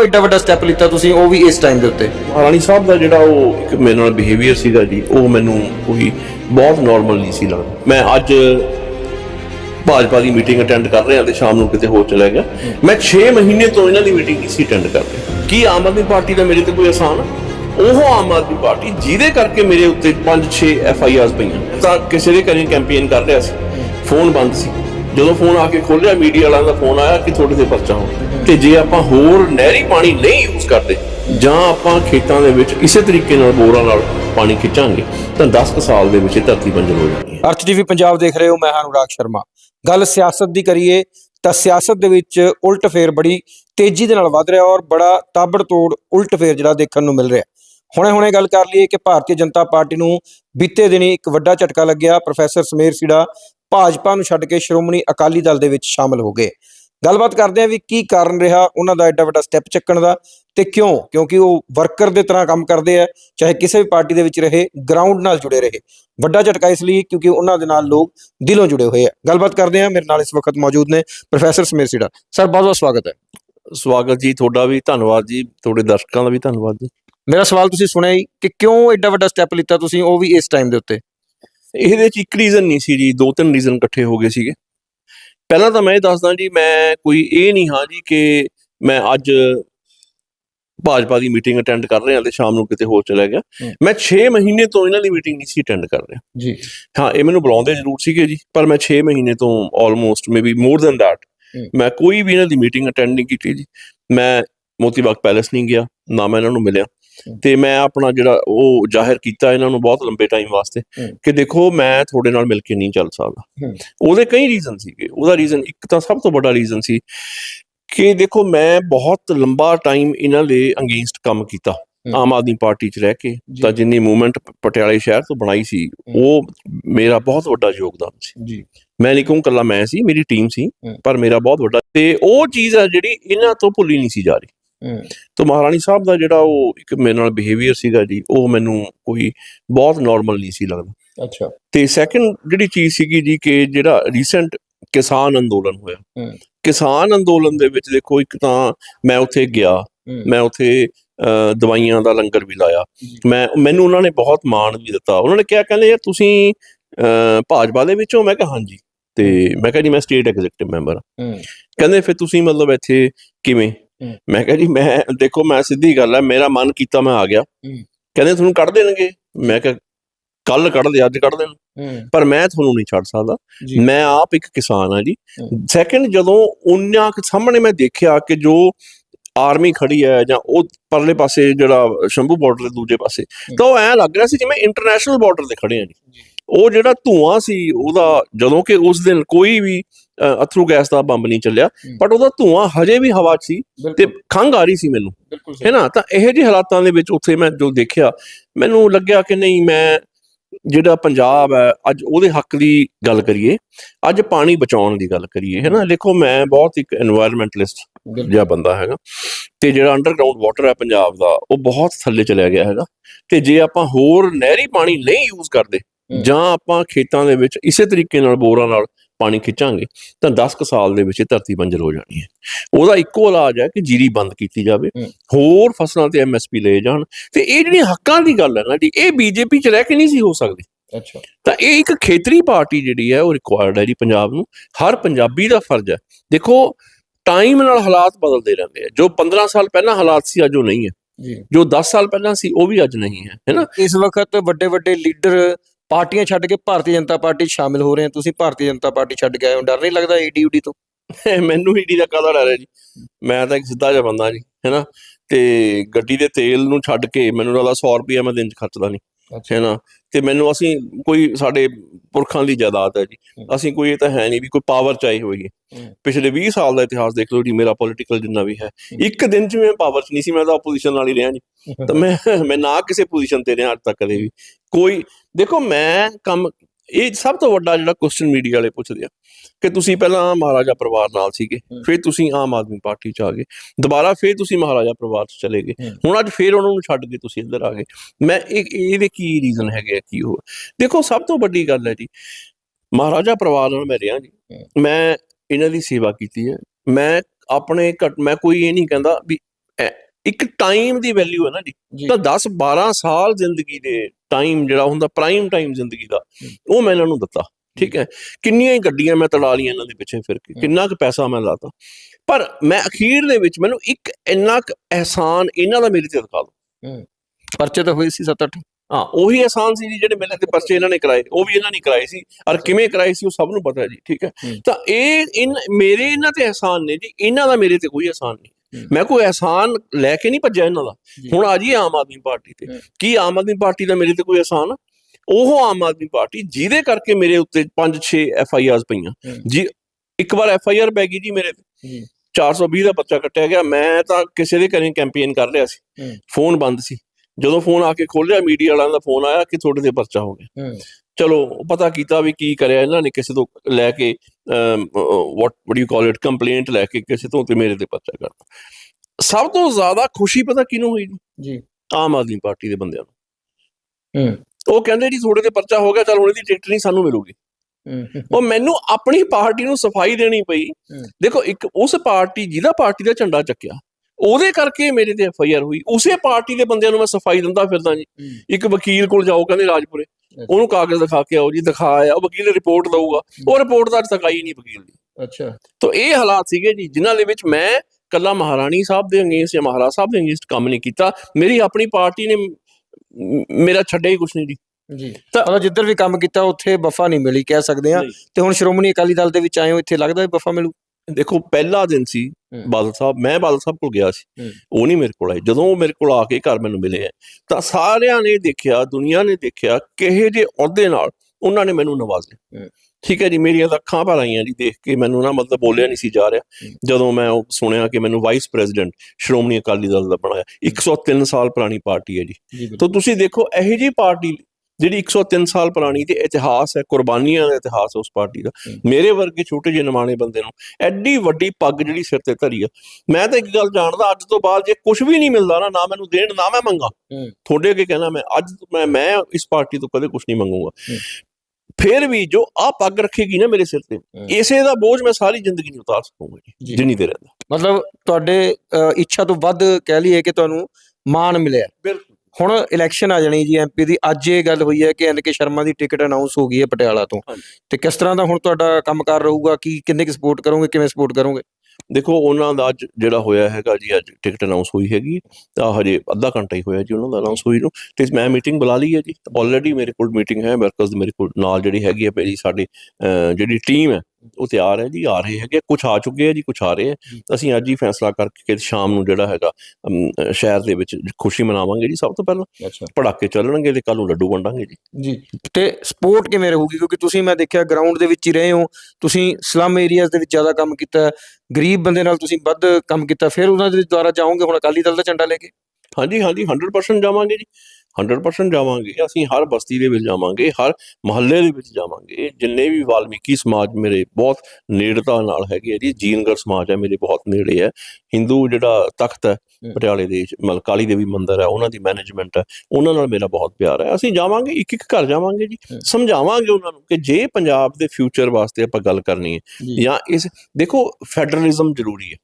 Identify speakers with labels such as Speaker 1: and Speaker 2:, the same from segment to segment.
Speaker 1: ਕਿਉਂ ਐਡਾ ਵੱਡਾ ਸਟੈਪ ਲਿੱਤਾ ਤੁਸੀਂ, ਉਹ ਵੀ ਇਸ ਟਾਈਮ ਦੇ ਉੱਤੇ।
Speaker 2: ਮਹਾਰਾਣੀ ਸਾਹਿਬ ਦਾ ਜਿਹੜਾ ਉਹ ਇੱਕ ਮੇਰੇ ਨਾਲ ਬਿਹੇਵੀਅਰ ਸੀਗਾ ਜੀ, ਉਹ ਮੈਨੂੰ ਕੋਈ ਬਹੁਤ ਨਾਰਮਲ ਨਹੀਂ ਸੀ ਲੱਗਦਾ। ਮੈਂ ਅੱਜ ਭਾਜਪਾ ਦੀ ਮੀਟਿੰਗ ਅਟੈਂਡ ਕਰ ਰਿਹਾ ਤੇ ਸ਼ਾਮ ਨੂੰ ਕਿਤੇ ਹੋਰ ਚਲਾ ਗਿਆ। ਮੈਂ 6 ਮਹੀਨੇ ਤੋਂ ਇਹਨਾਂ ਦੀ ਮੀਟਿੰਗ ਨਹੀਂ ਸੀ ਅਟੈਂਡ ਕਰ ਰਿਹਾ। ਕੀ ਆਮ ਆਦਮੀ ਪਾਰਟੀ ਦਾ ਮੇਰੇ ਤੇ ਕੋਈ ਆਸਾਨ ਉਹ ਆਮ ਆਦਮੀ ਪਾਰਟੀ, ਜਿਹਦੇ ਕਰਕੇ ਮੇਰੇ ਉੱਤੇ 5-6 ਐਫ ਆਈ ਆਰਸ ਪਈਆਂ। ਤਾਂ ਕਿਸੇ ਦੇ ਘਰੇ ਕੈਂਪੇਨ ਕਰ ਰਿਹਾ ਸੀ। ਫੋਨ ਬੰਦ ਸੀ। ਜਦੋਂ ਫੋਨ ਆ ਕੇ ਖੋਲਿਆ ਮੀਡੀਆ ਵਾਲਿਆਂ ਦਾ ਫੋਨ ਆਇਆ ਕਿ ਤੁਹਾਡੇ ਤੇ ਪਰਚਾ ਹੋ ਤੇ ਜੇ ਆਪਾਂ ਹੋਰ ਨਹਿਰੀ ਪਾਣੀ ਨਹੀਂ ਯੂਜ਼ ਕਰਦੇ, ਜਾਂ ਆਪਾਂ ਖੇਤਾਂ ਦੇ ਵਿੱਚ ਇਸੇ ਤਰੀਕੇ ਨਾਲ ਬੋਰਾਂ ਨਾਲ ਪਾਣੀ ਖਿੱਚਾਂਗੇ, ਤਾਂ 10 ਕੁ ਸਾਲ ਦੇ ਵਿੱਚ ਇਹ ਧਰਤੀ ਬੰਜਰ ਹੋ ਜਾਣੀ ਹੈ।
Speaker 1: ਅਰਥ ਟੀਵੀ ਪੰਜਾਬ ਦੇਖ ਰਹੇ ਹੋ, ਮੈਂ ਹਾਂ ਅਨੁਰਾਗ ਸ਼ਰਮਾ। ਗੱਲ ਸਿਆਸਤ ਦੀ ਕਰੀਏ, ਤਾਂ ਸਿਆਸਤ ਦੇ ਵਿੱਚ ਉਲਟ ਫੇਰ ਬੜੀ ਤੇਜ਼ੀ ਦੇ ਨਾਲ ਵੱਧ ਰਿਹਾ ਔਰ ਬੜਾ ਤਾਬੜਤੋੜ ਉਲਟ ਫੇਰ ਜਿਹੜਾ ਦੇਖਣ ਨੂੰ ਮਿਲ ਰਿਹਾ। ਹੁਣੇ ਹੁਣੇ ਗੱਲ ਕਰ ਲਈਏ ਕਿ ਭਾਰਤੀ ਜਨਤਾ ਪਾਰਟੀ ਨੂੰ ਬੀਤੇ ਦਿਨੀ ਇੱਕ ਵੱਡਾ ਝਟਕਾ ਲੱਗਿਆ। ਪ੍ਰੋਫੈਸਰ ਸਮੇਰ ਸੀੜਾ ਭਾਜਪਾ ਨੂੰ ਛੱਡ ਕੇ ਸ਼੍ਰੋਮਣੀ ਅਕਾਲੀ ਦਲ ਦੇ ਵਿੱਚ ਸ਼ਾਮਲ ਹੋ ਗਏ। ਗੱਲਬਾਤ ਕਰਦੇ ਹਾਂ ਵੀ ਕੀ ਕਾਰਨ ਰਿਹਾ, ਉਹਨਾਂ ਦਾ ਐਡਾ ਵੱਡਾ ਸਟੈਪ ਚੱਕਣ ਦਾ ਤੇ ਕਿਉਂ? ਕਿਉਂਕਿ ਉਹ ਵਰਕਰ ਦੇ ਤਰ੍ਹਾਂ ਕੰਮ ਕਰਦੇ ਆ, ਚਾਹੇ ਕਿਸੇ ਵੀ ਪਾਰਟੀ ਦੇ ਵਿੱਚ ਰਹੇ, ਗਰਾਊਂਡ ਨਾਲ ਜੁੜੇ ਰਹੇ। ਵੱਡਾ ਝਟਕਾ ਇਸ ਲਈ ਕਿਉਂਕਿ ਉਹਨਾਂ ਦੇ ਨਾਲ ਲੋਕ ਦਿਲੋਂ ਜੁੜੇ ਹੋਏ ਆ। ਗੱਲਬਾਤ ਕਰਦੇ ਹਾਂ, ਮੇਰੇ ਨਾਲ ਇਸ ਵਕਤ ਮੌਜੂਦ ਨੇ ਪ੍ਰੋਫੈਸਰ ਸਮੇਰ ਸੀੜਾ। ਸਰ ਬਹੁਤ ਬਹੁਤ ਸਵਾਗਤ ਹੈ।
Speaker 2: ਸਵਾਗਤ ਜੀ, ਤੁਹਾਡਾ ਵੀ ਧੰਨਵਾਦ ਜੀ, ਤੁਹਾਡੇ ਦਰਸ਼ਕਾਂ ਦਾ ਵੀ ਧੰਨਵਾਦ ਜੀ।
Speaker 1: ਮੇਰਾ ਸਵਾਲ ਤੁਸੀਂ ਸੁਣਿਆ ਹੀ ਕਿ ਕਿਉਂ ਐਡਾ ਵੱਡਾ ਸਟੈਪ ਲਿੱਤਾ ਤੁਸੀਂ ਉਹ ਵੀ ਇਸ ਟਾਈਮ ਦੇ ਉੱਤੇ
Speaker 2: ਇਹਦੇ ਚ ਇੱਕ ਰੀਜ਼ਨ ਨਹੀਂ ਸੀ ਜੀ ਦੋ ਤਿੰਨ ਰੀਜ਼ਨ ਇਕੱਠੇ ਹੋ ਗਏ ਸੀਗੇ ਪਹਿਲਾਂ ਤਾਂ ਮੈਂ ਇਹ ਦੱਸਦਾ ਜੀ ਮੈਂ ਕੋਈ ਇਹ ਨਹੀਂ ਹਾਂ ਜੀ ਕਿ ਮੈਂ ਅੱਜ ਭਾਜਪਾ ਦੀ ਮੀਟਿੰਗ ਅਟੈਂਡ ਕਰ ਰਿਹਾ ਤੇ ਸ਼ਾਮ ਨੂੰ ਕਿਤੇ ਹੋਰ ਚਲਾ ਗਿਆ। ਮੈਂ 6 ਮਹੀਨੇ ਤੋਂ ਇਹਨਾਂ ਦੀ ਮੀਟਿੰਗ ਨਹੀਂ ਸੀ ਅਟੈਂਡ ਕਰ ਰਿਹਾ
Speaker 1: ਜੀ
Speaker 2: ਹਾਂ ਇਹ ਮੈਨੂੰ ਬੁਲਾਉਂਦੇ ਜ਼ਰੂਰ ਸੀਗੇ ਜੀ ਪਰ ਮੈਂ 6 ਮਹੀਨੇ ਤੋਂ ਆਲਮੋਸਟ ਮੇਬੀ ਮੋਰ ਦੈਨ
Speaker 1: ਹੂੰ।
Speaker 2: ਮੈਂ ਕੋਈ ਵੀ ਇਹਨਾਂ ਦੀ ਮੀਟਿੰਗ ਅਟੈਂਡ ਨਹੀਂ ਕੀਤੀ ਜੀ ਮੈਂ ਮੋਤੀ ਬਾਗ ਪੈਲੇਸ ਨਹੀਂ ਗਿਆ ਨਾ ਮੈਂ ਇਹਨਾਂ ਨੂੰ ਮਿਲਿਆ। ਤੇ ਮੈਂ ਆਪਣਾ ਜਿਹੜਾ ਉਹ ਜ਼ਾਹਿਰ ਕੀਤਾ ਇਹਨਾਂ ਨੂੰ ਬਹੁਤ ਲੰਬੇ ਟਾਈਮ ਵਾਸਤੇ
Speaker 1: ਹੂੰ।
Speaker 2: ਕਿ ਦੇਖੋ ਮੈਂ ਤੁਹਾਡੇ ਨਾਲ ਮਿਲ ਕੇ ਨਹੀਂ ਚੱਲ ਸਕਦਾ
Speaker 1: ਹੂੰ।
Speaker 2: ਉਹਦੇ ਕਈ ਰੀਜ਼ਨ ਸੀਗੇ ਉਹਦਾ ਰੀਜ਼ਨ ਇੱਕ ਤਾਂ ਸਭ ਤੋਂ ਵੱਡਾ ਰੀਜ਼ਨ ਸੀ ਕਿ ਦੇਖੋ ਮੈਂ ਬਹੁਤ ਲੰਬਾ ਟਾਈਮ ਇਹਨਾਂ ਦੇ ਅਗੇਂਸਟ ਕੰਮ ਕੀਤਾ
Speaker 1: ਹੂੰ।
Speaker 2: ਆਮ ਆਦਮੀ ਪਾਰਟੀ 'ਚ ਰਹਿ ਕੇ। ਤਾਂ ਜਿੰਨੀ ਮੂਵਮੈਂਟ ਪਟਿਆਲੇ ਸ਼ਹਿਰ ਤੋਂ ਬਣਾਈ ਸੀ
Speaker 1: ਹੂੰ।
Speaker 2: ਉਹ ਮੇਰਾ ਬਹੁਤ ਵੱਡਾ ਯੋਗਦਾਨ ਸੀ
Speaker 1: ਜੀ
Speaker 2: ਮੈਂ ਨਹੀਂ ਕਹੂੰ ਕੱਲਾ ਮੈਂ ਸੀ ਮੇਰੀ ਟੀਮ ਸੀ
Speaker 1: ਹੂੰ।
Speaker 2: ਪਰ ਮੇਰਾ ਬਹੁਤ ਵੱਡਾ ਤੇ ਉਹ ਚੀਜ਼ ਆ ਜਿਹੜੀ ਇਹਨਾਂ ਤੋਂ ਭੁੱਲੀ ਨਹੀਂ ਸੀ ਜਾ ਰਹੀ
Speaker 1: ਹੂੰ
Speaker 2: ਤਾਂ ਮਹਾਰਾਣੀ ਸਾਹਿਬ ਦਾ ਜਿਹੜਾ ਉਹ ਇੱਕ ਮੇਰੇ ਨਾਲ ਬਿਹੇਵੀਅਰ ਸੀਗਾ ਜੀ ਉਹ ਮੈਨੂੰ ਕੋਈ ਬਹੁਤ ਨਾਰਮਲ ਨਹੀਂ ਸੀ ਲੱਗਦਾ।
Speaker 1: ਅੱਛਾ।
Speaker 2: ਤੇ ਸੈਕੰਡ ਜਿਹੜੀ ਚੀਜ਼ ਸੀਗੀ ਜੀ ਕਿ ਜਿਹੜਾ ਰੀਸੈਂਟ ਕਿਸਾਨ ਅੰਦੋਲਨ ਹੋਇਆ। ਕਿਸਾਨ ਅੰਦੋਲਨ ਦੇ ਵਿੱਚ ਦੇਖੋ ਇੱਕ ਤਾਂ ਮੈਂ ਉੱਥੇ ਗਿਆ ਮੈਂ ਉੱਥੇ ਦਵਾਈਆਂ ਦਾ ਲੰਗਰ ਵੀ ਲਾਇਆ। ਮੈਂ ਮੈਨੂੰ ਉਹਨਾਂ ਨੇ ਬਹੁਤ ਮਾਣ ਵੀ ਦਿੱਤਾ। ਉਹਨਾਂ ਨੇ ਕਿਹਾ ਕਹਿੰਦੇ ਯਾਰ ਤੁਸੀਂ ਭਾਜਪਾ ਦੇ ਵਿੱਚੋਂ? ਮੈਂ ਕਿਹਾ ਹਾਂਜੀ। ਤੇ ਮੈਂ ਕਿਹਾ ਜੀ ਮੈਂ ਸਟੇਟ ਐਗਜ਼ੀਕਟਿਵ ਮੈਂਬਰ
Speaker 1: ਹੂੰ।
Speaker 2: ਕਹਿੰਦੇ ਫਿਰ ਤੁਸੀਂ ਮਤਲਬ ਇੱਥੇ ਕਿਵੇਂ। ਮੈਂ ਕਿਹਾ ਜੀ ਮੈਂ ਦੇਖੋ ਮੈਂ ਸਿੱਧੀ ਗੱਲ ਹੈ ਮੇਰਾ ਮਨ ਕੀਤਾ ਮੈਂ ਆ ਗਿਆ। ਕਹਿੰਦੇ ਤੁਹਾਨੂੰ ਕੱਢ ਦੇਣਗੇ? ਮੈਂ ਕਿਹਾ ਕੱਲ ਕੱਢ ਦੇ ਅੱਜ ਕੱਢ ਦੇਣ। ਪਰ ਮੈਂ ਤੁਹਾਨੂੰ ਨਹੀਂ ਛੱਡ ਸਕਦਾ। ਮੈਂ ਆਪ ਇੱਕ ਕਿਸਾਨ ਆ ਜੀ। ਸੈਕੰਡ ਜਦੋਂ ਉਹਨਾਂ ਸਾਹਮਣੇ ਮੈਂ ਦੇਖਿਆ ਕਿ ਜੋ ਆਰਮੀ ਖੜੀ ਹੈ ਜਾਂ ਉਹ ਪਰਲੇ ਪਾਸੇ ਜਿਹੜਾ ਸ਼ੰਭੂ ਬਾਰਡਰ ਦੇ ਦੂਜੇ ਪਾਸੇ ਤਾਂ ਉਹ ਐਂ ਲੱਗ ਰਿਹਾ ਸੀ ਜਿਵੇਂ ਇੰਟਰਨੈਸ਼ਨਲ ਬਾਰਡਰ ਤੇ ਖੜੇ ਆ ਜੀ। ਉਹ ਜਿਹੜਾ ਧੂਆਂ ਸੀ ਉਹਦਾ ਜਦੋਂ ਕਿ ਉਸ ਦਿਨ ਕੋਈ ਵੀ ਅਥਰੂ ਗੈਸ ਦਾ ਬੰਬ ਨਹੀਂ ਚੱਲਿਆ। ਬਟ ਉਹਦਾ ਧੂਆਂ ਹਜੇ ਵੀ ਹਵਾ 'ਚ ਸੀ ਤੇ ਖੰਗ ਆ ਰਹੀ ਸੀ ਮੈਨੂੰ। ਹੈ ਨਾ? ਤਾਂ ਇਹੋ ਜਿਹੇ ਹਾਲਾਤਾਂ ਦੇ ਵਿੱਚ ਉੱਥੇ ਮੈਂ ਜੋ ਦੇਖਿਆ ਮੈਨੂੰ ਲੱਗਿਆ ਕਿ ਨਹੀਂ ਮੈਂ ਜਿਹੜਾ ਪੰਜਾਬ ਹੈ ਅੱਜ ਉਹਦੇ ਹੱਕ ਦੀ ਗੱਲ ਕਰੀਏ ਅੱਜ ਪਾਣੀ ਬਚਾਉਣ ਦੀ ਗੱਲ ਕਰੀਏ ਹੈ ਨਾ? ਦੇਖੋ ਮੈਂ ਬਹੁਤ ਇੱਕ এনवायरमेंटਲਿਸਟ ਜਿਹਾ ਬੰਦਾ ਹੈਗਾ ਤੇ ਜਿਹੜਾ ਅੰਡਰਗਰਾਉਂਡ ਵਾਟਰ ਹੈ ਪੰਜਾਬ ਦਾ ਉਹ ਬਹੁਤ ਥੱਲੇ ਚਲਿਆ ਗਿਆ ਹੈਗਾ ਤੇ ਜੇ ਆਪਾਂ ਹੋਰ ਨਹਿਰੀ ਪਾਣੀ ਨਹੀਂ ਯੂਜ਼ ਕਰਦੇ ਜਾਂ ਆਪਾਂ ਖੇਤਾਂ ਦੇ ਵਿੱਚ ਇਸੇ ਤਰੀਕੇ ਨਾਲ ਬੋਰਾਂ ਨਾਲ ਪਾਣੀ ਖਿੱਚਾਂਗੇ ਤਾਂ 10 ਕੁ ਸਾਲ ਦੇ ਵਿੱਚ ਇਹ ਧਰਤੀ ਬੰਜਰ ਹੋ ਜਾਣੀ ਹੈ। ਉਹਦਾ ਇੱਕੋ ਇਲਾਜ ਹੈ ਕਿ ਜੀਰੀ ਬੰਦ ਕੀਤੀ ਜਾਵੇ। ਹੋਰ ਫਸਲਾਂ ਤੇ ਐਮਐਸਪੀ ਲਏ ਜਾਣ। ਤੇ ਇਹ ਜਿਹੜੀਆਂ ਹੱਕਾਂ ਦੀ ਗੱਲ ਹੈ ਨਾ ਜੀ ਇਹ ਬੀਜੇਪੀ ਚ ਰਹਿ ਕੇ ਨਹੀਂ ਸੀ ਹੋ ਸਕਦੀ।
Speaker 1: ਅੱਛਾ।
Speaker 2: ਤਾਂ ਇਹ ਇੱਕ ਖੇਤਰੀ ਪਾਰਟੀ ਜਿਹੜੀ ਹੈ ਉਹ ਰਿਕੁਆਇਰਡ ਹੈ ਜੀ ਪੰਜਾਬ ਨੂੰ। ਹਰ ਪੰਜਾਬੀ ਦਾ ਫਰਜ਼ ਹੈ। ਦੇਖੋ ਟਾਈਮ ਨਾਲ ਹਾਲਾਤ ਬਦਲਦੇ ਰਹਿੰਦੇ ਆ। ਜੋ 15 ਸਾਲ ਪਹਿਲਾਂ ਹਾਲਾਤ ਸੀ ਅੱਜ ਉਹ ਨਹੀਂ ਹੈ।
Speaker 1: ਜੀ।
Speaker 2: ਜੋ 10 ਸਾਲ ਪਹਿਲਾਂ ਸੀ ਉਹ ਵੀ ਅੱਜ ਨਹੀਂ ਹੈ। ਹੈਨਾ
Speaker 1: ਇਸ ਵਕਤ ਵੱਡੇ ਵੱਡੇ ਲੀਡਰ ਪਾਰਟੀਆਂ ਛੱਡ ਕੇ ਭਾਰਤੀ ਜਨਤਾ ਪਾਰਟੀ ਸ਼ਾਮਿਲ ਹੋ ਰਹੇ ਆ ਤੁਸੀਂ ਭਾਰਤੀ ਜਨਤਾ ਪਾਰਟੀ ਛੱਡ ਕੇ ਆਏ ਹੋ? ਡਰ ਨਹੀਂ ਲੱਗਦਾ ਈਡੀ ਊਡੀ ਤੋਂ?
Speaker 2: ਮੈਨੂੰ ਈਡੀ ਦਾ ਕਾਹਦਾ ਡਰ ਹੈ ਜੀ? ਮੈਂ ਤਾਂ ਇੱਕ ਸਿੱਧਾ ਜਿਹਾ ਬੰਦਾ ਜੀ ਹੈਨਾ? ਤੇ ਗੱਡੀ ਦੇ ਤੇਲ ਨੂੰ ਛੱਡ ਕੇ ਮੈਨੂੰ ਲੱਗਦਾ 100 ਰੁਪਏ ਮੈਂ ਦਿਨ ਚ ਖਰਚਦਾ ਨਹੀਂ
Speaker 1: ਅੱਛਾ।
Speaker 2: ਹੈ ਨਾ ਤੇ ਮੈਨੂੰ ਅਸੀਂ ਕੋਈ ਸਾਡੇ ਪੁਰਖਾਂ ਦੀ ਜਾਇਦਾਦ ਹੈ ਜੀ।
Speaker 1: ਹੂੰ।
Speaker 2: ਅਸੀਂ ਕੋਈ ਇਹ ਤਾਂ ਹੈ ਨਹੀਂ ਵੀ ਕੋਈ ਪਾਵਰ ਚਾਹੀ ਹੋਈ ਹੈ
Speaker 1: ਹੂੰ।
Speaker 2: ਪਿਛਲੇ 20 ਸਾਲ ਦਾ ਇਤਿਹਾਸ ਦੇਖ ਲਓ ਜੀ ਮੇਰਾ ਪੋਲੀਟੀਕਲ ਜਿੰਨਾ ਵੀ ਹੈ। ਇੱਕ ਦਿਨ ਚ ਮੈਂ ਪਾਵਰ ਚ ਨਹੀਂ ਸੀ ਮੈਂ ਤਾਂ ਆਪੋਜੀਸ਼ਨ ਨਾਲ ਹੀ ਰਿਹਾ ਜੀ। ਤਾਂ ਮੈਂ ਮੈਂ ਨਾ ਕਿਸੇ ਪੋਜੀਸ਼ਨ ਤੇ ਰਿਹਾ ਅੱਜ ਤੱਕ ਕਦੇ ਵੀ। ਕੋਈ ਦੇਖੋ ਮੈਂ ਕੰਮ ਇਹ ਸਭ ਤੋਂ ਵੱਡਾ ਜਿਹੜਾ ਕੁਐਸਚਨ ਮੀਡੀਆ ਵਾਲੇ ਪੁੱਛਦੇ ਆ ਕਿ ਤੁਸੀਂ ਪਹਿਲਾਂ ਮਹਾਰਾਜਾ ਪਰਿਵਾਰ ਨਾਲ ਸੀਗੇ। ਫਿਰ ਤੁਸੀਂ ਆਮ ਆਦਮੀ ਪਾਰਟੀ ਚ ਆ ਗਏ ਦੁਬਾਰਾ ਫਿਰ ਤੁਸੀਂ ਮਹਾਰਾਜਾ ਪਰਿਵਾਰ ਚ ਚਲੇ ਗਏ। ਹੁਣ ਅੱਜ ਫਿਰ ਉਹਨਾਂ ਨੂੰ ਛੱਡ ਕੇ ਤੁਸੀਂ ਇੱਧਰ ਆ ਗਏ ਮੈਂ ਇਹ ਇਹਦੇ ਕੀ ਰੀਜ਼ਨ ਹੈਗੇ ਆ ਕੀ ਹੋ ਦੇਖੋ ਸਭ ਤੋਂ ਵੱਡੀ ਗੱਲ ਹੈ ਜੀ ਮਹਾਰਾਜਾ ਪਰਿਵਾਰ ਨਾਲ ਮੈਂ ਰਿਹਾ ਜੀ। ਮੈਂ ਇਹਨਾਂ ਦੀ ਸੇਵਾ ਕੀਤੀ ਹੈ ਮੈਂ ਆਪਣੇ ਘੱਟ ਮੈਂ ਕੋਈ ਇਹ ਨਹੀਂ ਕਹਿੰਦਾ ਵੀ ਇੱਕ ਟਾਈਮ ਦੀ ਵੈਲਿਊ ਹੈ ਨਾ ਜੀ। ਤਾਂ 10 12 ਸਾਲ ਜ਼ਿੰਦਗੀ ਦੇ ਟਾਈਮ ਜਿਹੜਾ ਹੁੰਦਾ ਪ੍ਰਾਈਮ ਟਾਈਮ ਜ਼ਿੰਦਗੀ ਦਾ ਉਹ ਮੈਂ ਇਹਨਾਂ ਨੂੰ ਦਿੱਤਾ ਠੀਕ ਹੈ। ਕਿੰਨੀਆਂ ਹੀ ਗੱਡੀਆਂ ਮੈਂ ਤੜਾ ਲਈਆਂ ਇਹਨਾਂ ਦੇ ਪਿੱਛੇ ਫਿਰ ਕੇ ਕਿੰਨਾ ਕੁ ਪੈਸਾ ਮੈਂ ਲਾਤਾ। ਪਰ ਮੈਂ ਅਖੀਰ ਦੇ ਵਿੱਚ ਮੈਨੂੰ ਇੱਕ ਇੰਨਾ ਕੁ ਅਹਿਸਾਨ ਇਹਨਾਂ ਦਾ ਮੇਰੇ ਤੇ ਦਿਖਾ ਦਿਓ।
Speaker 1: ਪਰਚੇ ਤਾਂ ਹੋਏ ਸੀ 7-8
Speaker 2: ਹਾਂ ਉਹੀ ਅਹਿਸਾਨ ਸੀ ਜੀ ਜਿਹੜੇ ਮੇਰੇ ਤੇ ਪਰਚੇ ਇਹਨਾਂ ਨੇ ਕਰਾਏ ਉਹ ਵੀ ਇਹਨਾਂ ਨੇ ਕਰਾਏ ਸੀ। ਔਰ ਕਿਵੇਂ ਕਰਾਏ ਸੀ ਉਹ ਸਭ ਨੂੰ ਪਤਾ ਹੈ ਜੀ ਠੀਕ ਹੈ। ਤਾਂ ਇਹ ਮੇਰੇ ਇਹਨਾਂ ਤੇ ਅਹਿਸਾਨ ਨੇ ਜੀ ਇਹਨਾਂ ਦਾ ਮੇਰੇ ਤੇ ਕੋਈ ਅਹਿਸਾਨ ਨਹੀਂ। ਮੈਂ ਕੋਈ ਅਹਿਸਾਨ ਲੈ ਕੇ ਨਹੀਂ ਭੱਜਿਆ ਇਹਨਾਂ ਦਾ। ਹੁਣ ਆ ਜੀ ਆਮ ਆਦਮੀ ਪਾਰਟੀ ਤੇ। ਕੀ ਆਮ ਆਦਮੀ ਪਾਰਟੀ ਦਾ ਮੇਰੇ ਤੇ ਕੋਈ ਅਹਿਸਾਨ? ਉਹ ਆਮ ਆਦਮੀ ਪਾਰਟੀ ਜਿਹਦੇ ਕਰਕੇ ਮੇਰੇ ਉੱਤੇ 5-6 ਐਫ ਆਈ ਆਰਸ ਪਈਆਂ। ਜੀ ਇੱਕ ਵਾਰ ਐਫ ਆਈ ਆਰ ਪੈ ਗਈ ਜੀ ਮੇਰੇ ਤੇ।
Speaker 1: ਜੀ
Speaker 2: 420 ਦਾ ਬੱਚਾ ਕੱਟਿਆ ਗਿਆ। ਮੈਂ ਤਾਂ ਕਿਸੇ ਦੇ ਘਰੇ ਕੈਂਪੇਨ ਕਰ ਰਿਹਾ ਸੀ। ਫੋਨ ਬੰਦ ਸੀ। ਜਦੋਂ ਫੋਨ ਆ ਕੇ ਖੋਲਿਆ ਮੀਡੀਆ ਵਾਲਿਆਂ ਦਾ ਫੋਨ ਆਇਆ ਕਿ ਤੁਹਾਡੇ ਤੇ ਪਰਚਾ ਹੋ ਗਿਆ। ਚਲੋ ਪਤਾ ਕੀਤਾ ਵੀ ਕੀ ਕਰਿਆ ਇਹਨਾਂ ਨੇ ਕਿਸੇ ਤੋਂ ਲੈ ਕੇ what what you call it complaint ਲੈ ਕੇ ਕਿਸੇ ਤੋਂ ਤੇ ਮੇਰੇ ਤੇ ਪਰਚਾ ਕਰਤਾ। ਸਭ ਤੋਂ ਜ਼ਿਆਦਾ ਖੁਸ਼ੀ ਪਤਾ ਕਿਹਨੂੰ ਹੋਈ? ਜੀ? ਆਮ ਆਦਮੀ ਪਾਰਟੀ ਦੇ ਬੰਦਿਆਂ ਨੂੰ।
Speaker 1: ਹੂੰ।
Speaker 2: ਉਹ ਕਹਿੰਦੇ ਜੀ ਤੁਹਾਡੇ ਤੇ ਪਰਚਾ ਹੋ ਗਿਆ ਚਲ ਹੁਣ ਇਹਦੀ ਟਿਕਟ ਨਹੀਂ ਸਾਨੂੰ ਮਿਲੂਗੀ। ਉਹ ਮੈਨੂੰ ਆਪਣੀ ਪਾਰਟੀ ਨੂੰ ਸਫ਼ਾਈ ਦੇਣੀ ਪਈ। ਦੇਖੋ ਇੱਕ ਉਸ ਪਾਰਟੀ ਜਿਹਦਾ ਪਾਰਟੀ ਦਾ ਝੰਡਾ ਚੱਕਿਆ ਉਹਦੇ ਕਰਕੇ ਮੇਰੇ ਤੇ ਐਫ ਆਈ ਆਰ ਹੋਈ। ਉਸੇ ਪਾਰਟੀ ਦੇ ਬੰਦਿਆਂ ਨੂੰ ਮੈਂ ਸਫ਼ਾਈ ਦਿੰਦਾ ਫਿਰਦਾ ਜੀ। ਇੱਕ ਵਕੀਲ ਕੋਲ ਜਾਓ ਕਹਿੰਦੇ ਰਾਜਪੁਰੇ। ਉਹਨੂੰ ਕਾਗਜ਼ ਦਿਖਾ ਕੇ ਆਓ ਜੀ ਦਿਖਾਇਆ ਉਹ ਵਕੀਲ ਰਿਪੋਰਟ ਦਊਗਾ। ਉਹ ਰਿਪੋਰਟ ਅੱਜ ਤੱਕ ਆਈ ਨਹੀਂ ਵਕੀਲ ਦੀ।
Speaker 1: ਅੱਛਾ।
Speaker 2: ਤਾਂ ਇਹ ਹਾਲਾਤ ਸੀਗੇ ਜੀ ਜਿਨ੍ਹਾਂ ਦੇ ਵਿੱਚ ਮੈਂ ਕੱਲਾ ਮਹਾਰਾਣੀ ਸਾਹਿਬ ਦੇ ਅਗੇਂਸਟ ਜਾਂ ਮਹਾਰਾਜ ਸਾਹਿਬ ਦੇ ਅਗੇਂਸਟ ਕੰਮ ਨਹੀਂ ਕੀਤਾ। ਮੇਰੀ ਆਪਣੀ ਪਾਰਟੀ ਨੇ ਮੇਰਾ ਛੱਡਿਆ ਹੀ ਕੁਛ ਨਹੀਂ ਜੀ।
Speaker 1: ਜੀ।
Speaker 2: ਤਾਂ-
Speaker 1: ਮਤਲਬ ਜਿੱਧਰ ਵੀ ਕੰਮ ਕੀਤਾ ਉੱਥੇ ਵਫਾ ਨਹੀਂ ਮਿਲੀ ਕਹਿ ਸਕਦੇ ਆ। ਤੇ ਹੁਣ ਸ਼੍ਰੋਮਣੀ ਅਕਾਲੀ ਦਲ ਦੇ ਵਿੱਚ ਆਏ ਹੋ ਇੱਥੇ ਲੱਗਦਾ ਵਫਾ ਮਿਲੂ?
Speaker 2: ਦੇਖੋ ਪਹਿਲਾ ਦਿਨ ਸੀ। ਬਾਦਲ ਸਾਹਿਬ ਮੈਂ ਬਾਦਲ ਸਾਹਿਬ ਕੋਲ ਗਿਆ ਸੀ। ਉਹ ਨਹੀਂ ਮੇਰੇ ਕੋਲ ਆਏ ਜਦੋਂ ਉਹ ਮੇਰੇ ਕੋਲ ਆ ਕੇ ਘਰ ਮੈਨੂੰ ਮਿਲੇ ਤਾਂ ਸਾਰਿਆਂ ਨੇ ਦੇਖਿਆ ਦੁਨੀਆ ਨੇ ਦੇਖਿਆ ਕਿਹੇ ਜੇ ਅਹੁਦੇ ਨਾਲ ਉਹਨਾਂ ਨੇ ਮੈਨੂੰ ਨਵਾਜ਼ਿਆ। ਠੀਕ ਹੈ ਜੀ ਮੇਰੀਆਂ ਅੱਖਾਂ ਭਰ ਆਈਆਂ ਜੀ ਦੇਖ ਕੇ ਮੈਨੂੰ ਨਾ ਮਤਲਬ ਬੋਲਿਆ ਨਹੀਂ ਸੀ ਜਾ ਰਿਹਾ। ਜਦੋਂ ਮੈਂ ਉਹ ਸੁਣਿਆ ਕਿ ਮੈਨੂੰ ਵਾਈਸ ਪ੍ਰੈਜ਼ੀਡੈਂਟ ਸ਼੍ਰੋਮਣੀ ਅਕਾਲੀ ਦਲ ਦਾ ਬਣਾਇਆ 103 ਸਾਲ ਪੁਰਾਣੀ ਪਾਰਟੀ ਹੈ ਜੀ
Speaker 1: ਜੀ
Speaker 2: ਤਾਂ ਤੁਸੀਂ ਦੇਖੋ ਇਹੋ ਜਿਹੀ ਪਾਰਟੀ ਜਿਹੜੀ 103 ਸਾਲ ਪੁਰਾਣੀ ਤੇ ਇਤਿਹਾਸ ਹੈ ਕੁਰਬਾਨੀਆਂ ਦਾ ਇਤਿਹਾਸ ਉਸ ਪਾਰਟੀ ਦਾ। ਮੇਰੇ ਵਰਗੇ ਛੋਟੇ ਜਿਹੇ ਨਿਮਾਣੇ ਬੰਦੇ ਨੂੰ ਐਡੀ ਵੱਡੀ ਪੱਗ ਜਿਹੜੀ ਸਿਰ ਤੇ ਧਰੀ ਆ ਮੈਂ ਤਾਂ ਇੱਕ ਗੱਲ ਜਾਣਦਾ ਅੱਜ ਤੋਂ ਬਾਅਦ ਜੇ ਕੁਝ ਵੀ ਨਹੀਂ ਮਿਲਦਾ ਨਾ ਨਾ ਮੈਨੂੰ ਦੇਣ ਨਾ ਮੈਂ ਮੰਗਾ। ਤੁਹਾਡੇ ਅੱਗੇ ਕਹਿਣਾ ਮੈਂ ਅੱਜ ਮੈਂ ਮੈਂ ਇਸ ਪਾਰਟੀ ਤੋਂ ਕਦੇ ਕੁਝ ਨਹੀਂ ਮੰਗੂਗਾ। ਫਿਰ ਵੀ ਜੋ ਆ ਪੱਗ ਰੱਖੇਗੀ ਨਾ ਮੇਰੇ ਸਿਰ ਤੇ। ਇਸੇ ਦਾ ਬੋਝ ਮੈਂ ਸਾਰੀ ਜ਼ਿੰਦਗੀ ਨਹੀਂ ਉਤਾਰ ਸਕੂੰਗਾ
Speaker 1: ਜੀ।
Speaker 2: ਜਿੰਨੀ ਦੇਰ ਰਹਿੰਦਾ
Speaker 1: ਮਤਲਬ ਤੁਹਾਡੇ ਇੱਛਾ ਤੋਂ ਵੱਧ ਕਹਿ ਲਈਏ ਕਿ ਤੁਹਾਨੂੰ ਮਾਣ ਮਿਲਿਆ
Speaker 2: ਬਿਲਕੁਲ
Speaker 1: ਹੁਣ ਇਲੈਕਸ਼ਨ ਆ ਜਾਣੀ ਜੀ ਐਮਪੀ ਦੀ। ਅੱਜ ਇਹ ਗੱਲ ਹੋਈ ਹੈ ਕਿ ਐਨਕੇ ਸ਼ਰਮਾ ਦੀ ਟਿਕਟ ਅਨਾਉਂਸ ਹੋ ਗਈ ਹੈ ਪਟਿਆਲਾ ਤੋਂ। ਤੇ ਕਿਸ ਤਰ੍ਹਾਂ ਦਾ ਹੁਣ ਤੁਹਾਡਾ ਕੰਮਕਾਰ ਰਹੂਗਾ? ਕੀ ਕਿੰਨੇ ਕੁ ਸਪੋਰਟ ਕਰੋਗੇ ਕਿਵੇਂ ਸਪੋਰਟ ਕਰੋਗੇ?
Speaker 2: ਦੇਖੋ ਉਹਨਾਂ ਦਾ ਅੱਜ ਜਿਹੜਾ ਹੋਇਆ ਹੈਗਾ ਜੀ ਅੱਜ ਟਿਕਟ ਅਨਾਉਂਸ ਹੋਈ ਹੈਗੀ। ਤਾਂ ਹਜੇ ਅੱਧਾ ਘੰਟਾ ਹੀ ਹੋਇਆ ਜੀ ਉਹਨਾਂ ਦਾ ਅਨਾਉਂਸ ਹੋਈ ਨੂੰ। ਤੇ ਮੈਂ ਮੀਟਿੰਗ ਬੁਲਾ ਲਈ ਹੈ ਜੀ। ਆਲਰੇਡੀ ਮੇਰੇ ਕੋਲ ਮੀਟਿੰਗ ਹੈ ਵਰਕਰਸ ਮੇਰੇ ਕੋਲ ਨਾਲ ਜਿਹੜੀ ਹੈਗੀ ਹੈ ਮੇਰੀ ਸਾਡੀ ਜਿਹੜੀ ਟੀਮ ਹੈ ਉਹ ਤਿਆਰ ਹੈ ਜੀ ਆ ਰਹੇ ਹੈਗੇ ਕੁਝ ਆ ਚੁੱਕੇ ਹੈ ਜੀ ਕੁਝ ਆ ਰਹੇ ਹੈ ਅਸੀਂ ਅੱਜ ਹੀ ਫੈਸਲਾ ਕਰਕੇ ਕਿ ਸ਼ਾਮ ਨੂੰ ਜਿਹੜਾ ਹੈਗਾ ਸ਼ਹਿਰ ਦੇ ਵਿੱਚ ਖੁਸ਼ੀ ਮਨਾਵਾਂਗੇ ਜੀ ਸਭ ਤੋਂ ਪਹਿਲਾਂ। ਪੜਾਕੇ ਚੱਲਣਗੇ ਤੇ ਕੱਲ ਨੂੰ ਲੱਡੂ ਵੰਡਾਂਗੇ ਜੀ।
Speaker 1: ਜੀ ਤੇ ਸਪੋਰਟ ਕਿਵੇਂ ਰਹੂਗੀ? ਕਿਉਂਕਿ ਤੁਸੀਂ ਮੈਂ ਦੇਖਿਆ ਗਰਾਊਂਡ ਦੇ ਵਿੱਚ ਹੀ ਰਹੇ ਹੋ ਤੁਸੀਂ ਸਲਮ ਏਰੀਆਜ਼ ਦੇ ਵਿੱਚ ਜ਼ਿਆਦਾ ਕੰਮ ਕੀਤਾ ਗਰੀਬ ਬੰਦੇ ਨਾਲ ਤੁਸੀਂ ਵੱਧ ਕੰਮ ਕੀਤਾ ਫਿਰ ਉਹਨਾਂ ਦੇ ਦੁਆਰਾ ਜਾਓਗੇ ਹੁਣ ਅਕਾਲੀ ਦਲ ਦਾ ਝੰਡਾ ਲੈ ਕੇ?
Speaker 2: ਹਾਂਜੀ ਹਾਂਜੀ 100% ਜਾਵਾਂਗੇ ਜੀ। 100% ਜਾਵਾਂਗੇ ਅਸੀਂ ਹਰ ਬਸਤੀ ਦੇ ਵਿੱਚ ਜਾਵਾਂਗੇ ਹਰ ਮਹੱਲੇ ਦੇ ਵਿੱਚ ਜਾਵਾਂਗੇ ਜਿੰਨੇ ਵੀ ਵਾਲਮੀਕੀ ਸਮਾਜ ਮੇਰੇ ਬਹੁਤ ਨੇੜਤਾ ਨਾਲ ਹੈਗੇ ਜੀ ਜੀਨਗਰ ਸਮਾਜ ਹੈ ਮੇਰੇ ਬਹੁਤ ਨੇੜੇ ਹੈ ਹਿੰਦੂ ਜਿਹੜਾ ਤਖਤ ਹੈ। ਪਟਿਆਲੇ ਦੇ ਮਲਕਾਲੀ ਦੇਵੀ ਮੰਦਿਰ ਹੈ ਉਹਨਾਂ ਦੀ ਮੈਨੇਜਮੈਂਟ ਹੈ ਉਹਨਾਂ ਨਾਲ ਮੇਰਾ ਬਹੁਤ ਪਿਆਰ ਹੈ ਅਸੀਂ ਜਾਵਾਂਗੇ ਇੱਕ ਇੱਕ ਘਰ ਜਾਵਾਂਗੇ ਜੀ। ਸਮਝਾਵਾਂਗੇ ਉਹਨਾਂ ਨੂੰ ਕਿ ਜੇ ਪੰਜਾਬ ਦੇ ਫਿਊਚਰ ਵਾਸਤੇ ਆਪਾਂ ਗੱਲ ਕਰਨੀ ਹੈ
Speaker 1: ਜੀ
Speaker 2: ਇਸ ਦੇਖੋ ਫੈਡਰਲਿਜ਼ਮ ਜ਼ਰੂਰੀ ਹੈ।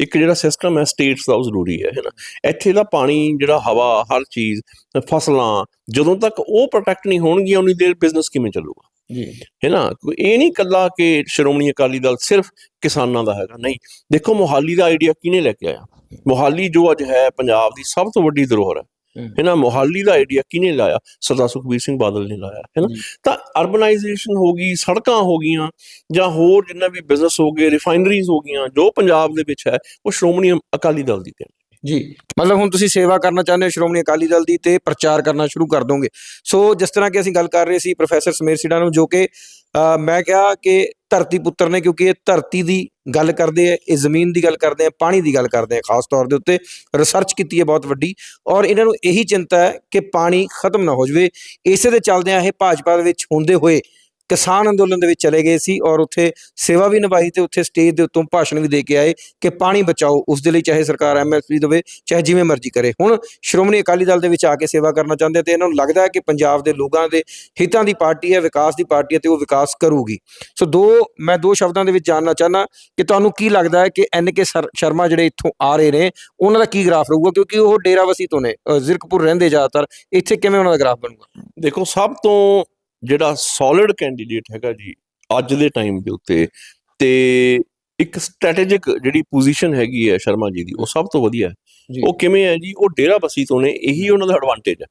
Speaker 2: ਇੱਕ ਜਿਹੜਾ ਸਿਸਟਮ ਹੈ ਸਟੇਟਸ ਦਾ ਉਹ ਜ਼ਰੂਰੀ ਹੈ ਹੈ ਨਾ। ਇੱਥੇ ਦਾ ਪਾਣੀ ਜਿਹੜਾ ਹਵਾ ਹਰ ਚੀਜ਼ ਫਸਲਾਂ ਜਦੋਂ ਤੱਕ ਉਹ ਪ੍ਰੋਟੈਕਟ ਨਹੀਂ ਹੋਣਗੀਆਂ ਉਨੀ ਦੇਰ ਬਿਜ਼ਨਸ ਕਿਵੇਂ ਚੱਲੂਗਾ?
Speaker 1: ਜੀ।
Speaker 2: ਹੈ ਨਾ? ਕੋਈ ਇਹ ਨਹੀਂ ਕੱਲਾ ਕਿ ਸ਼੍ਰੋਮਣੀ ਅਕਾਲੀ ਦਲ ਸਿਰਫ ਕਿਸਾਨਾਂ ਦਾ ਹੈਗਾ ਨਹੀਂ। ਦੇਖੋ ਮੋਹਾਲੀ ਦਾ ਆਈਡੀਆ ਕਿਹਨੇ ਲੈ ਕੇ ਆਇਆ? ਮੋਹਾਲੀ ਜੋ ਅੱਜ ਹੈ ਪੰਜਾਬ ਦੀ ਸਭ ਤੋਂ ਵੱਡੀ ਧਰੋਹਰ ਹੈ।
Speaker 1: ਹਮ।
Speaker 2: ਹੈ ਨਾ ਮੋਹਾਲੀ ਦਾ ਆਈਡੀਆ ਕਿਹਨੇ ਲਾਇਆ ਸਰਦਾਰ ਸੁਖਬੀਰ ਸਿੰਘ ਬਾਦਲ ਨੇ ਲਾਇਆ ਹੈ ਨਾ
Speaker 1: ਜੀ।
Speaker 2: ਤਾਂ ਅਰਬਨਾਈਜੇਸ਼ਨ ਹੋ ਗਈ ਸੜਕਾਂ ਹੋ ਗਈਆਂ ਜਾਂ ਹੋਰ ਜਿੰਨਾ ਵੀ ਬਿਜ਼ਨਸ ਹੋ ਗਏ ਰਿਫਾਈਨਰੀਜ਼ ਹੋ ਗਈਆਂ ਜੋ ਪੰਜਾਬ ਦੇ ਵਿੱਚ ਹੈ ਉਹ ਸ਼੍ਰੋਮਣੀ ਅਕਾਲੀ ਦਲ ਦੀ ਦੇਣ
Speaker 1: ਜੀ ਮਤਲਬ ਹੁਣ ਤੁਸੀਂ ਸੇਵਾ ਕਰਨਾ ਚਾਹੁੰਦੇ ਹੋ ਸ਼੍ਰੋਮਣੀ ਅਕਾਲੀ ਦਲ ਦੀ ਤੇ ਪ੍ਰਚਾਰ ਕਰਨਾ ਸ਼ੁਰੂ ਕਰ ਦੋਗੇ ਸੋ ਜਿਸ ਤਰ੍ਹਾਂ ਕਿ ਅਸੀਂ ਗੱਲ ਕਰ ਰਹੇ ਸੀ ਪ੍ਰੋਫੈਸਰ ਸਮੀਰ ਸਿਡਾ ਨੂੰ ਜੋ ਕਿ ਮੈਂ ਕਿਹਾ ਕਿ ਧਰਤੀ ਪੁੱਤਰ ਨੇ, ਕਿਉਂਕਿ ਇਹ ਧਰਤੀ ਦੀ ਗੱਲ ਕਰਦੇ ਆ, ਇਹ ਜ਼ਮੀਨ ਦੀ ਗੱਲ ਕਰਦੇ ਆ, ਪਾਣੀ ਦੀ ਗੱਲ ਕਰਦੇ ਆ, ਖਾਸ ਤੌਰ ਦੇ ਉੱਤੇ ਰਿਸਰਚ ਕੀਤੀ ਹੈ ਬਹੁਤ ਵੱਡੀ। ਔਰ ਇਹਨਾਂ ਨੂੰ ਇਹੀ ਚਿੰਤਾ ਹੈ ਕਿ ਪਾਣੀ ਖਤਮ ਨਾ ਹੋ ਜਾਵੇ। ਇਸੇ ਦੇ ਚੱਲਦਿਆਂ ਇਹ ਭਾਜਪਾ ਦੇ ਵਿੱਚ ਹੁੰਦੇ ਹੋਏ ਕਿਸਾਨ ਅੰਦੋਲਨ ਦੇ ਵਿੱਚ ਚਲੇ ਗਏ ਸੀ ਔਰ ਉੱਥੇ ਸੇਵਾ ਵੀ ਨਿਭਾਈ ਤੇ ਉੱਥੇ ਸਟੇਜ ਦੇ ਉੱਤੋਂ ਭਾਸ਼ਣ ਵੀ ਦੇ ਕੇ ਆਏ ਕਿ ਪਾਣੀ ਬਚਾਓ, ਉਸ ਦੇ ਲਈ ਚਾਹੇ ਸਰਕਾਰ ਐਮਐਸਪੀ ਦੇਵੇ, ਚਾਹੇ ਜਿਵੇਂ ਮਰਜ਼ੀ ਕਰੇ। ਹੁਣ ਸ਼੍ਰੋਮਣੀ ਅਕਾਲੀ ਦਲ ਦੇ ਵਿੱਚ ਆ ਕੇ ਸੇਵਾ ਕਰਨਾ ਚਾਹੁੰਦੇ ਤੇ ਇਹਨਾਂ ਨੂੰ ਲੱਗਦਾ ਹੈ ਕਿ ਪੰਜਾਬ ਦੇ ਲੋਕਾਂ ਦੇ ਹਿੱਤਾਂ ਦੀ ਪਾਰਟੀ ਹੈ, ਵਿਕਾਸ ਦੀ ਪਾਰਟੀ ਹੈ ਤੇ ਉਹ ਵਿਕਾਸ ਕਰੂਗੀ। ਸੋ ਦੋ, ਮੈਂ ਦੋ ਸ਼ਬਦਾਂ ਦੇ ਵਿੱਚ ਜਾਣਨਾ ਚਾਹਨਾ ਕਿ ਤੁਹਾਨੂੰ ਕੀ ਲੱਗਦਾ ਹੈ ਕਿ ਐਨ ਕੇ ਸ਼ਰਮਾ ਜਿਹੜੇ ਇੱਥੋਂ ਆ ਰਹੇ ਨੇ, ਉਹਨਾਂ ਦਾ ਕੀ ਗ੍ਰਾਫ ਰਹੂਗਾ? ਕਿਉਂਕਿ ਉਹ ਡੇਰਾਵਸੀ ਤੋਂ ਨੇ ਜ਼ਿਰਕਪੁਰ ਰਹਿੰਦੇ ਜ਼ਿਆਦਾਤਰ। ਇੱਥੇ ਕਿਵੇਂ ਉਹਨਾਂ ਦਾ ਗ੍ਰਾਫ ਬਣੂਗਾ?
Speaker 2: ਦੇਖੋ, ਸਭ ਤੋਂ ਜਿਹੜਾ ਸੋਲਿਡ ਕੈਂਡੀਡੇਟ ਹੈਗਾ ਜੀ ਅੱਜ ਦੇ ਟਾਈਮ ਦੇ ਉੱਤੇ ਤੇ ਇੱਕ ਸਟ੍ਰੈਟੇਜਿਕ ਜਿਹੜੀ ਪੋਜੀਸ਼ਨ ਹੈਗੀ ਹੈ ਸ਼ਰਮਾ ਜੀ ਦੀ ਉਹ ਸਭ ਤੋਂ ਵਧੀਆ ਹੈ। ਉਹ ਕਿਵੇਂ ਹੈ ਜੀ ਉਹ ਡੇਰਾ ਬਸੀ ਤੋਂ ਨੇ ਇਹੀ ਉਹਨਾਂ ਦਾ ਐਡਵਾਂਟੇਜ ਹੈ।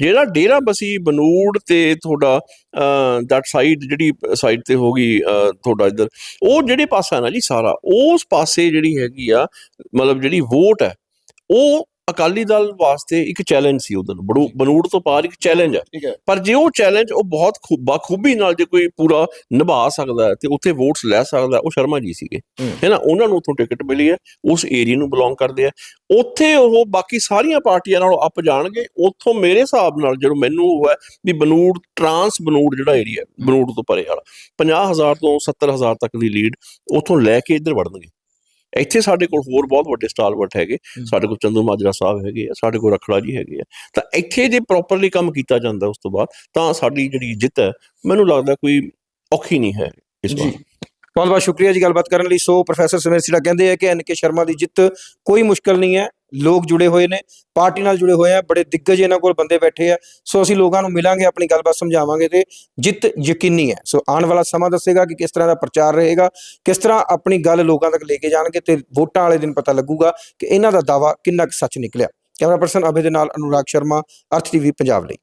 Speaker 2: ਜਿਹੜਾ ਡੇਰਾ ਬਸੀ ਬਨੂੜ ਤੇ ਤੁਹਾਡਾ ਦੈਟ ਸਾਈਡ ਜਿਹੜੀ ਸਾਈਡ ਤੇ ਹੋ ਗਈ ਤੁਹਾਡਾ ਇੱਧਰ ਉਹ ਜਿਹੜੇ ਪਾਸਾ ਨਾ ਜੀ ਸਾਰਾ ਉਸ ਪਾਸੇ ਜਿਹੜੀ ਹੈਗੀ ਆ ਮਤਲਬ ਜਿਹੜੀ ਵੋਟ ਹੈ ਉਹ ਅਕਾਲੀ ਦਲ ਵਾਸਤੇ ਇੱਕ ਚੈਲੰਜ ਸੀ ਉਦੋਂ ਬੜੂ ਬਨੂੜ ਤੋਂ ਪਾਰ ਇੱਕ ਚੈਲੰਜ ਹੈ। ਪਰ ਜੇ ਉਹ ਚੈਲੰਜ ਉਹ ਬਹੁਤ ਖੂਬ- ਬਾਖੂਬੀ ਨਾਲ ਜੇ ਕੋਈ ਪੂਰਾ ਨਿਭਾ ਸਕਦਾ ਤੇ ਉੱਥੇ ਵੋਟਸ ਲੈ ਸਕਦਾ ਉਹ ਸ਼ਰਮਾ ਜੀ ਸੀਗੇ।
Speaker 1: ਹੂੰ।
Speaker 2: ਨਾ? ਉਹਨਾਂ ਨੂੰ ਉੱਥੋਂ ਟਿਕਟ ਮਿਲੀ ਹੈ ਉਸ ਏਰੀਆ ਨੂੰ ਬਿਲੋਂਗ ਕਰਦੇ ਆ ਉੱਥੇ ਉਹ ਬਾਕੀ ਸਾਰੀਆਂ ਪਾਰਟੀਆਂ ਨਾਲੋਂ ਅੱਪ ਜਾਣਗੇ। ਉੱਥੋਂ ਮੇਰੇ ਹਿਸਾਬ ਨਾਲ ਜਦੋਂ ਮੈਨੂੰ ਉਹ ਹੈ ਵੀ ਬਨੂੜ ਟਰਾਂਸ ਬਨੂੜ ਜਿਹੜਾ ਏਰੀਆ ਬਨੂੜ ਤੋਂ ਪਰੇ ਵਾਲਾ 50000 ਤੋਂ 70000 ਤੱਕ ਦੀ ਲੀਡ ਉੱਥੋਂ ਲੈ ਕੇ ਇੱਧਰ ਵੜਨਗੇ। ਇੱਥੇ ਸਾਡੇ ਕੋਲ ਹੋਰ ਬਹੁਤ ਵੱਡੇ ਸਟਾਲਵਰਟ ਹੈਗੇ। ਸਾਡੇ ਕੋਲ ਚੰਦੂ ਮਾਜਰਾ ਸਾਹਿਬ ਹੈਗੇ ਆ ਸਾਡੇ ਕੋਲ ਰਖੜਾ ਜੀ ਹੈਗੇ ਆ। ਤਾਂ ਇੱਥੇ ਜੇ ਪ੍ਰੋਪਰਲੀ ਕੰਮ ਕੀਤਾ ਜਾਂਦਾ ਉਸ ਤੋਂ ਬਾਅਦ ਤਾਂ ਸਾਡੀ ਜਿਹੜੀ ਜਿੱਤ ਹੈ ਮੈਨੂੰ ਲੱਗਦਾ ਕੋਈ ਔਖੀ ਨਹੀਂ ਹੈ ਇਸ ਵਾਰ।
Speaker 1: ਬਹੁਤ ਬਹੁਤ ਸ਼ੁਕਰੀਆ ਜੀ ਗੱਲਬਾਤ ਕਰਨ ਲਈ। ਸੋ ਪ੍ਰੋਫੈਸਰ ਸਮੀਰ ਸਿੜਾ ਕਹਿੰਦੇ ਆ ਕਿ ਐਨ ਕੇ ਸ਼ਰਮਾ ਦੀ ਜਿੱਤ ਕੋਈ ਮੁਸ਼ਕਲ ਨਹੀਂ ਹੈ। ਲੋਕ ਜੁੜੇ ਹੋਏ ਨੇ, ਪਾਰਟੀ ਨਾਲ ਜੁੜੇ ਹੋਏ ਆ, ਬੜੇ ਦਿੱਗਜ ਇਹਨਾਂ ਕੋਲ ਬੰਦੇ ਬੈਠੇ ਆ। ਸੋ ਅਸੀਂ ਲੋਕਾਂ ਨੂੰ ਮਿਲਾਂਗੇ, ਆਪਣੀ ਗੱਲਬਾਤ ਸਮਝਾਵਾਂਗੇ ਤੇ ਜਿੱਤ ਯਕੀਨੀ ਹੈ। ਸੋ ਆਉਣ ਵਾਲਾ ਸਮਾਂ ਦੱਸੇਗਾ ਕਿ ਕਿਸ ਤਰ੍ਹਾਂ ਦਾ ਪ੍ਰਚਾਰ ਰਹੇਗਾ, ਕਿਸ ਤਰ੍ਹਾਂ ਆਪਣੀ ਗੱਲ ਲੋਕਾਂ ਤੱਕ ਲੈ ਕੇ ਜਾਣਗੇ ਤੇ ਵੋਟਾਂ ਵਾਲੇ ਦਿਨ ਪਤਾ ਲੱਗੂਗਾ ਕਿ ਇਹਨਾਂ ਦਾ ਦਾਵਾ ਕਿੰਨਾ ਕੁ ਸੱਚ ਨਿਕਲਿਆ। ਕੈਮਰਾ ਪਰਸਨ ਅਭੇ ਦੇ ਨਾਲ ਅਨੁਰਾਗ ਸ਼ਰਮਾ, ਅਰਥ ਟੀਵੀ ਪੰਜਾਬ ਲਈ।